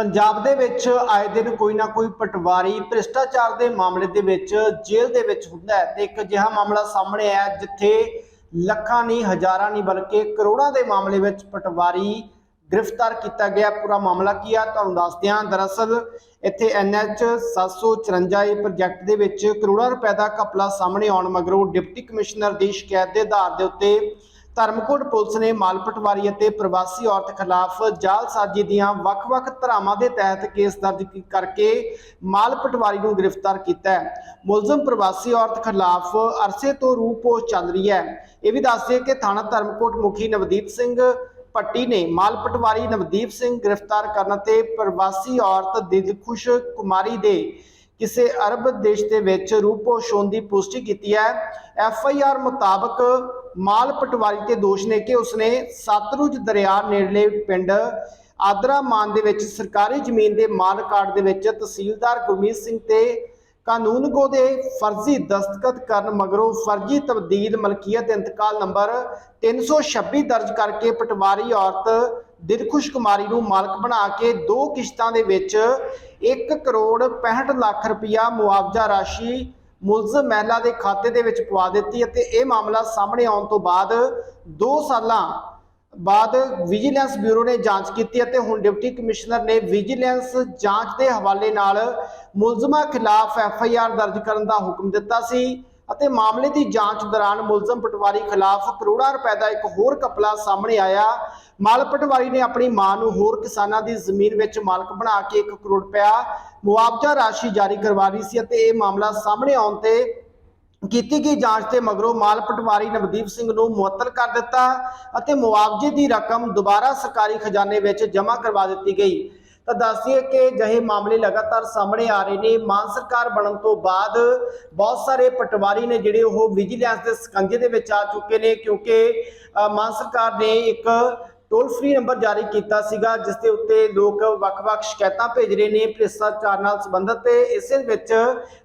ਪੰਜਾਬ ਦੇ ਵਿੱਚ ਆਏ ਦਿਨ ਕੋਈ ਨਾ ਕੋਈ ਪਟਵਾਰੀ ਭ੍ਰਿਸ਼ਟਾਚਾਰ ਦੇ ਮਾਮਲੇ ਦੇ ਵਿੱਚ ਜੇਲ੍ਹ ਦੇ ਵਿੱਚ ਹੁੰਦਾ ਹੈ ਤੇ ਇੱਕ ਅਜਿਹਾ ਮਾਮਲਾ ਸਾਹਮਣੇ ਆਇਆ ਜਿੱਥੇ ਲੱਖਾਂ ਨਹੀਂ, ਹਜ਼ਾਰਾਂ ਨਹੀਂ ਬਲਕਿ ਕਰੋੜਾਂ ਦੇ ਮਾਮਲੇ ਵਿੱਚ ਪਟਵਾਰੀ ਗ੍ਰਿਫਤਾਰ ਕੀਤਾ ਗਿਆ ਪੂਰਾ ਮਾਮਲਾ ਕੀ ਆ ਤੁਹਾਨੂੰ ਦੱਸਦੇ ਹਾਂ ਦਰਅਸਲ ਇੱਥੇ ਐਨਐਚ 754 ਇਹ ਪ੍ਰੋਜੈਕਟ ਦੇ ਵਿੱਚ ਕਰੋੜਾਂ ਰੁਪਏ ਦਾ ਘਪਲਾ ਸਾਹਮਣੇ ਆਉਣ ਮਗਰੋਂ ਡਿਪਟੀ ਕਮਿਸ਼ਨਰ ਦੀ ਸ਼ਿਕਾਇਤ ਦੇ ਆਧਾਰ ਦੇ ਉੱਤੇ ਧਰਮਕੋਟ ਪੁਲਿਸ ਨੇ ਮਾਲ ਪਟਵਾਰੀ ਅਤੇ ਪ੍ਰਵਾਸੀ ਔਰਤ ਖਿਲਾਫ ਜਾਲਸਾਜ਼ੀ ਦੀਆਂ ਵੱਖ-ਵੱਖ ਧਾਰਾਵਾਂ ਦੇ ਤਹਿਤ ਕੇਸ ਦਰਜ ਕਰਕੇ ਮਾਲ ਪਟਵਾਰੀ ਨੂੰ ਗ੍ਰਿਫਤਾਰ ਕੀਤਾ ਹੈ। ਮੁਲਜ਼ਮ ਪ੍ਰਵਾਸੀ ਔਰਤ ਖਿਲਾਫ ਅਰਸੇ ਤੋਂ ਰੂਪੋਸ਼ ਚੱਲ ਰਹੀ ਹੈ। ਇਹ ਵੀ ਦੱਸਦੇ ਕਿ ਥਾਣਾ ਧਰਮਕੋਟ ਮੁਖੀ ਨਵਦੀਪ ਸਿੰਘ ਪੱਟੀ ਨੇ ਮਾਲ ਪਟਵਾਰੀ ਨਵਦੀਪ ਸਿੰਘ ਗ੍ਰਿਫਤਾਰ ਕਰਨ ਤੇ ਪ੍ਰਵਾਸੀ ਔਰਤ ਦਿਲਖੁਸ਼ ਕੁਮਾਰੀ ਦੇ ਕਿਸੇ ਅਰਬ ਦੇਸ਼ ਦੇ ਵਿੱਚ ਰੂਪੋਸ਼ ਦੀ ਪੁਸ਼ਟੀ ਕੀਤੀ ਹੈ। ਐਫ ਆਈ ਆਰ ਮੁਤਾਬਕ ਮਾਲ ਪਟਵਾਰੀ ਤੇ ਦੋਸ਼ ਨੇ ਕਿ ਉਸਨੇ ਸਤਲੁਜ ਦਰਿਆ ਨੇੜਲੇ ਪਿੰਡ ਆਦਰਾ ਮਾਨ ਦੇ ਵਿੱਚ ਸਰਕਾਰੀ ਜ਼ਮੀਨ ਦੇ ਮਾਲ ਰਿਕਾਰਡ ਦੇ ਵਿੱਚ ਤਹਿਸੀਲਦਾਰ ਗੁਰਮੀਤ ਸਿੰਘ ਤੇ ਕਾਨੂੰਨਗੋ ਦੇ ਫਰਜ਼ੀ ਦਸਤਖਤ ਕਰਨ ਮਗਰੋਂ ਫਰਜ਼ੀ ਤਬਦੀਲ ਮਲਕੀਅਤ ਇੰਤਕਾਲ ਨੰਬਰ 326 ਦਰਜ ਕਰਕੇ ਪਟਵਾਰੀ ਔਰਤ ਦਿਲਖੁਸ਼ ਕੁਮਾਰੀ ਨੂੰ ਮਾਲਕ ਬਣਾ ਕੇ ਦੋ ਕਿਸ਼ਤਾਂ ਦੇ ਵਿੱਚ 1 ਕਰੋੜ 65 ਲੱਖ ਰੁਪਇਆ ਮੁਆਵਜ਼ਾ ਰਾਸ਼ੀ ਮੁਲਜ਼ਮ ਮਹਿਲਾ ਦੇ ਖਾਤੇ ਦੇ ਵਿੱਚ ਪਵਾ ਦਿੱਤੀ ਅਤੇ ਇਹ ਮਾਮਲਾ ਸਾਹਮਣੇ ਆਉਣ ਤੋਂ ਬਾਅਦ 2 ਸਾਲਾਂ ਬਾਅਦ ਵਿਜੀਲੈਂਸ ਬਿਊਰੋ ਨੇ ਜਾਂਚ ਕੀਤੀ ਅਤੇ ਹੁਣ ਡਿਪਟੀ ਕਮਿਸ਼ਨਰ ਨੇ ਵਿਜੀਲੈਂਸ ਜਾਂਚ ਦੇ ਹਵਾਲੇ ਨਾਲ ਮੁਲਜ਼ਮਾਂ ਖਿਲਾਫ ਐਫ ਆਈ ਆਰ ਦਰਜ ਕਰਨ ਦਾ ਹੁਕਮ ਦਿੱਤਾ ਸੀ ਅਤੇ ਮਾਮਲੇ ਦੀ ਜਾਂਚ ਦੌਰਾਨ ਮੁਲਜ਼ਮ ਪਟਵਾਰੀ ਖਿਲਾਫ ਕਰੋੜਾਂ ਰੁਪਏ ਦਾ ਇੱਕ ਹੋਰ ਕਪਲਾ ਸਾਹਮਣੇ ਆਇਆ ਮਾਲ ਪਟਵਾਰੀ ਨੇ ਆਪਣੀ ਮਾਂ ਨੂੰ ਹੋਰ ਕਿਸਾਨਾਂ ਦੀ ਜ਼ਮੀਨ ਵਿੱਚ ਮਾਲਕ ਬਣਾ ਕੇ 1 ਕਰੋੜ ਰੁਪਇਆ ਮੁਆਵਜ਼ਾ ਰਾਸ਼ੀ ਜਾਰੀ ਕਰਵਾ ਰਹੀ ਸੀ ਅਤੇ ਇਹ ਮਾਮਲਾ ਸਾਹਮਣੇ ਆਉਣ ਤੇ ਕੀਤੀ ਗਈ ਜਾਂਚ ਤੇ ਮਗਰੋਂ ਮਾਲ ਪਟਵਾਰੀ ਨਵਦੀਪ ਸਿੰਘ ਨੂੰ ਮੁਅੱਤਲ ਕਰ ਦਿੱਤਾ ਅਤੇ ਮੁਆਵਜ਼ੇ ਦੀ ਰਕਮ ਦੁਬਾਰਾ ਸਰਕਾਰੀ ਖਜ਼ਾਨੇ ਵਿੱਚ ਜਮ੍ਹਾਂ ਕਰਵਾ ਦਿੱਤੀ ਗਈ। ਤਾਂ ਦੱਸੀਏ ਕਿ ਜਹੇ ਮਾਮਲੇ ਲਗਾਤਾਰ ਸਾਹਮਣੇ ਆ ਰਹੇ ਨੇ। ਮਾਨ ਸਰਕਾਰ ਬਣਨ ਤੋਂ ਬਾਅਦ ਬਹੁਤ ਸਾਰੇ ਪਟਵਾਰੀ ਨੇ ਜਿਹੜੇ ਉਹ ਵਿਜੀਲੈਂਸ ਦੇ ਸਕੰਜੇ ਦੇ ਵਿੱਚ ਆ ਚੁੱਕੇ ਨੇ ਕਿਉਂਕਿ ਅ, ਮਾਨ ਸਰਕਾਰ ਨੇ ਇੱਕ ਟੋਲ ਫ੍ਰੀ ਨੰਬਰ ਜਾਰੀ ਕੀਤਾ ਸੀਗਾ, ਜਿਸ ਦੇ ਉੱਤੇ ਲੋਕ ਵੱਖ-ਵੱਖ ਸ਼ਿਕਾਇਤਾਂ ਭੇਜ ਰਹੇ ਨੇ ਭ੍ਰਿਸ਼ਟਾਚਾਰ ਨਾਲ ਸੰਬੰਧਿਤ ਤੇ ਇਸੇ ਵਿੱਚ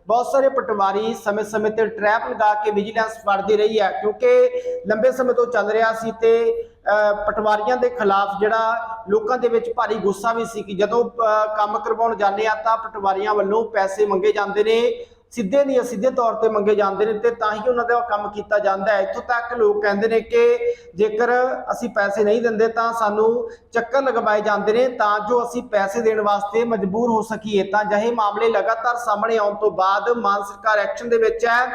ਬਹੁਤ ਸਾਰੇ ਪਟਵਾਰੀ ਸਮੇਂ-ਸਮੇਂ ਤੇ ਟਰੈਪ ਲਗਾ ਕੇ ਵਿਜੀਲੈਂਸ ਫੜਦੀ ਰਹੀ ਹੈ, ਕਿਉਂਕਿ ਲੰਬੇ ਸਮੇਂ ਤੋਂ ਚੱਲ ਰਿਹਾ ਸੀ ਤੇ ਪਟਵਾਰੀਆਂ ਦੇ ਖਿਲਾਫ ਜਿਹੜਾ ਲੋਕਾਂ ਦੇ ਵਿੱਚ ਭਾਰੀ ਗੁੱਸਾ ਵੀ ਸੀ ਕਿ ਜਦੋਂ ਕੰਮ ਕਰਵਾਉਣ ਜਾਂਦੇ ਆ ਤਾਂ ਪਟਵਾਰੀਆਂ ਵੱਲੋਂ ਪੈਸੇ ਮੰਗੇ ਜਾਂਦੇ ਨੇ। ਸਿੱਧੇ ਨਹੀਂ ਅਸਿੱਧੇ ਤੌਰ ਤੇ ਮੰਗੇ ਜਾਂਦੇ ਨੇ ਤੇ ਤਾਂ ਹੀ ਉਹਨਾਂ ਦਾ ਕੰਮ ਕੀਤਾ ਜਾਂਦਾ ਹੈ। ਇੱਥੋਂ ਤੱਕ ਲੋਕ ਕਹਿੰਦੇ ਨੇ ਕਿ ਜੇਕਰ ਅਸੀਂ ਪੈਸੇ ਨਹੀਂ ਦਿੰਦੇ ਤਾਂ ਸਾਨੂੰ ਚੱਕਰ ਲਗਵਾਏ ਜਾਂਦੇ ਨੇ ਤਾਂ ਜੋ ਅਸੀਂ ਪੈਸੇ ਦੇਣ ਵਾਸਤੇ ਮਜਬੂਰ ਹੋ ਸਕੀਏ। ਤਾਂ ਜਿਹੇ ਮਾਮਲੇ ਲਗਾਤਾਰ ਸਾਹਮਣੇ ਆਉਣ ਤੋਂ ਬਾਅਦ ਮਾਨ ਸਰਕਾਰ ਐਕਸ਼ਨ ਦੇ ਵਿੱਚ ਹੈ,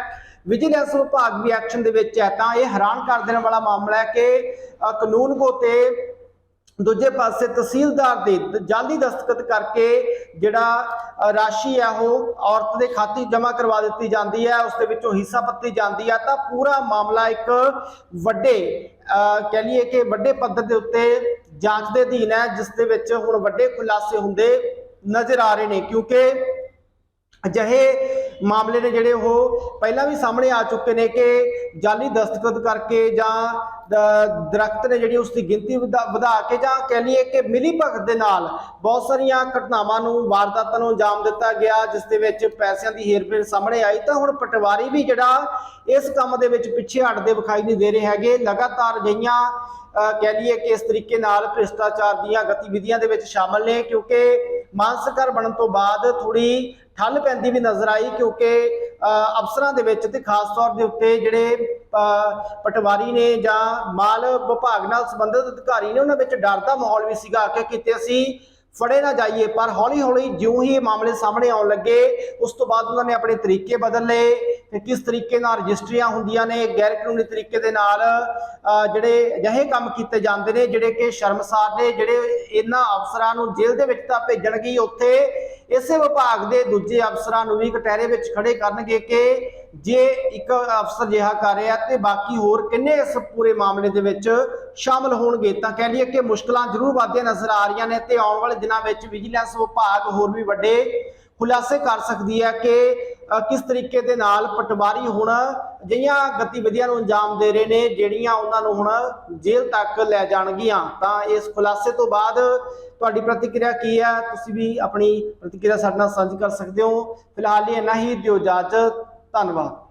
ਵਿਜੀਲੈਂਸ ਵਿਭਾਗ ਵੀ ਐਕਸ਼ਨ ਦੇ ਵਿੱਚ ਹੈ। ਤਾਂ ਇਹ ਹੈਰਾਨ ਕਰ ਦੇਣ ਵਾਲਾ ਮਾਮਲਾ ਹੈ ਕਿ ਕਾਨੂੰਨ ਕੋ ਤੇ ਦੂਜੇ ਪਾਸੇ ਤਹਿਸੀਲਦਾਰ ਦੇ ਜਾਲੀ ਦਸਤਖਤ ਕਰਕੇ ਜਿਹੜਾ ਰਾਸ਼ੀ ਹੈ ਉਹ ਔਰਤ ਦੇ ਖਾਤੇ ਜਮ੍ਹਾਂ ਕਰਵਾ ਦਿੱਤੀ ਜਾਂਦੀ ਹੈ ਉਸ ਦੇ ਵਿੱਚੋਂ ਹਿੱਸਾ ਪੱਤੀ ਜਾਂਦੀ ਹੈ ਤਾਂ ਪੂਰਾ ਮਾਮਲਾ ਇੱਕ ਵੱਡੇ ਅ, ਕਹਿ ਲਈਏ ਕਿ ਵੱਡੇ ਪੱਧਰ ਦੇ ਉੱਤੇ ਜਾਂਚ ਦੇ ਅਧੀਨ ਹੈ ਜਿਸ ਦੇ ਵਿੱਚ ਹੁਣ ਵੱਡੇ ਖੁਲਾਸੇ ਹੁੰਦੇ ਨਜ਼ਰ ਆ ਰਹੇ ਨੇ ਕਿਉਂਕਿ ਅਜਿਹੇ ਮਾਮਲੇ ਨੇ ਜਿਹੜੇ ਉਹ ਪਹਿਲਾਂ ਵੀ ਸਾਹਮਣੇ ਆ ਚੁੱਕੇ ਨੇ ਕਿ ਜਾਲੀ ਦਸਤਖਤ ਕਰਕੇ ਜਾਂ ਦਰਖਤ ਨੇ ਜਿਹੜੀ ਉਸ ਦੀ ਗਿਣਤੀ ਵਧਾ ਵਧਾ ਕੇ ਜਾਂ ਕਹਿ ਲਈਏ ਕਿ ਮਿਲੀ ਭਗਤ ਦੇ ਨਾਲ ਬਹੁਤ ਸਾਰੀਆਂ ਘਟਨਾਵਾਂ ਨੂੰ, ਵਾਰਦਾਤਾਂ ਨੂੰ ਅੰਜਾਮ ਦਿੱਤਾ ਗਿਆ, ਜਿਸ ਦੇ ਵਿੱਚ ਪੈਸਿਆਂ ਦੀ ਹੇਰਫੇਰ ਸਾਹਮਣੇ ਆਈ, ਤਾਂ ਹੁਣ ਪਟਵਾਰੀ ਵੀ ਜਿਹੜਾ ਇਸ ਕੰਮ ਦੇ ਵਿੱਚ ਪਿੱਛੇ ਹਟਦੇ ਵਿਖਾਈ ਨਹੀਂ ਦੇ ਰਹੇ ਹੈਗੇ। ਲਗਾਤਾਰ ਅਜਿਹੀਆਂ ਅਹ ਕਹਿ ਲਈਏ ਕਿ ਇਸ ਤਰੀਕੇ ਨਾਲ ਭ੍ਰਿਸ਼ਟਾਚਾਰ ਦੀਆਂ ਗਤੀਵਿਧੀਆਂ ਦੇ ਵਿੱਚ ਸ਼ਾਮਲ ਨੇ, ਕਿਉਂਕਿ ਮਾਨ ਬਣਨ ਤੋਂ ਬਾਅਦ ਥੋੜੀ ਠੱਲ ਪੈਂਦੀ ਵੀ ਨਜ਼ਰ ਆਈ ਕਿਉਂਕਿ ਅਫਸਰਾਂ ਦੇ ਵਿੱਚ ਤੇ ਖਾਸ ਤੌਰ ਦੇ ਉੱਤੇ ਜਿਹੜੇ ਪਟਵਾਰੀ ਨੇ ਜਾਂ ਮਾਲ ਵਿਭਾਗ ਨਾਲ ਸੰਬੰਧਿਤ ਅਧਿਕਾਰੀ ਨੇ ਉਹਨਾਂ ਵਿੱਚ ਡਰ ਦਾ ਮਾਹੌਲ ਵੀ ਸੀਗਾ ਕਿ ਕਿਤੇ ਅਸੀਂ ਫੜੇ ਨਾ ਜਾਈਏ, ਪਰ ਹੌਲੀ ਹੌਲੀ ਜਿਉਂ ਹੀ ਇਹ ਮਾਮਲੇ ਸਾਹਮਣੇ ਆਉਣ ਲੱਗੇ, ਉਸ ਤੋਂ ਬਾਅਦ ਉਹਨਾਂ ਨੇ ਆਪਣੇ ਤਰੀਕੇ ਬਦਲ ਲਏ ਤੇ ਕਿਸ ਤਰੀਕੇ ਨਾਲ ਰਜਿਸਟਰੀਆਂ ਹੁੰਦੀਆਂ ਨੇ ਗੈਰ ਕਾਨੂੰਨੀ ਤਰੀਕੇ ਦੇ ਨਾਲ ਜਿਹੜੇ ਅਜਿਹੇ ਕੰਮ ਕੀਤੇ ਜਾਂਦੇ ਨੇ, ਜਿਹੜੇ ਕਿ ਸ਼ਰਮਸਾਰ ਨੇ, ਜਿਹੜੇ ਇਹਨਾਂ ਅਫਸਰਾਂ ਨੂੰ ਜੇਲ੍ਹ ਦੇ ਵਿੱਚ ਤਾਂ ਭੇਜਣਗੇ ਉੱਥੇ ਇਸੇ ਵਿਭਾਗ ਦੇ ਦੂਜੇ ਅਫਸਰਾਂ ਨੂੰ ਵੀ ਕਟਹਿਰੇ ਵਿੱਚ ਖੜੇ ਕਰਨਗੇ ਕਿ ਜੇ ਇੱਕ ਅਫਸਰ ਜਿਹਾ ਕਰ ਰਿਹਾ ਤੇ ਬਾਕੀ ਹੋਰ ਕਿੰਨੇ ਇਸ ਪੂਰੇ ਮਾਮਲੇ ਦੇ ਵਿੱਚ ਸ਼ਾਮਲ ਹੋਣਗੇ? ਤਾਂ ਕਹਿ ਲਈਏ ਕਿ ਮੁਸ਼ਕਲਾਂ ਜ਼ਰੂਰ ਵੱਧਦੀਆਂ ਨਜ਼ਰ ਆ ਰਹੀਆਂ ਨੇ ਤੇ ਆਉਣ ਵਾਲੇ ਦਿਨਾਂ ਵਿੱਚ ਵਿਜੀਲੈਂਸ ਵਿਭਾਗ ਹੋਰ ਵੀ ਵੱਡੇ ਖੁਲਾਸੇ ਕਰ ਸਕਦੀ ਹੈ ਕਿ ਕਿਸ ਤਰੀਕੇ ਦੇ ਨਾਲ ਪਟਵਾਰੀ ਹੁਣ ਅਜਿਹੀਆਂ ਗਤੀਵਿਧੀਆਂ ਨੂੰ ਅੰਜਾਮ ਦੇ ਰਹੇ ਨੇ, ਜਿਹੜੀਆਂ ਉਹਨਾਂ ਨੂੰ ਹੁਣ ਜੇਲ੍ਹ ਤੱਕ ਲੈ ਜਾਣਗੀਆਂ। ਤਾਂ ਇਸ ਖੁਲਾਸੇ ਤੋਂ ਬਾਅਦ ਤੁਹਾਡੀ ਪ੍ਰਤੀਕਿਰਿਆ ਕੀ ਹੈ? ਤੁਸੀਂ ਵੀ ਆਪਣੀ ਪ੍ਰਤੀਕਿਰਿਆ ਸਾਡੇ ਨਾਲ ਸਾਂਝੀ ਕਰ ਸਕਦੇ ਹੋ। ਫਿਲਹਾਲ ਲਈ ਇੰਨਾ ਹੀ, ਦਿਓ ਇਜਾਜ਼ਤ। ਧੰਨਵਾਦ।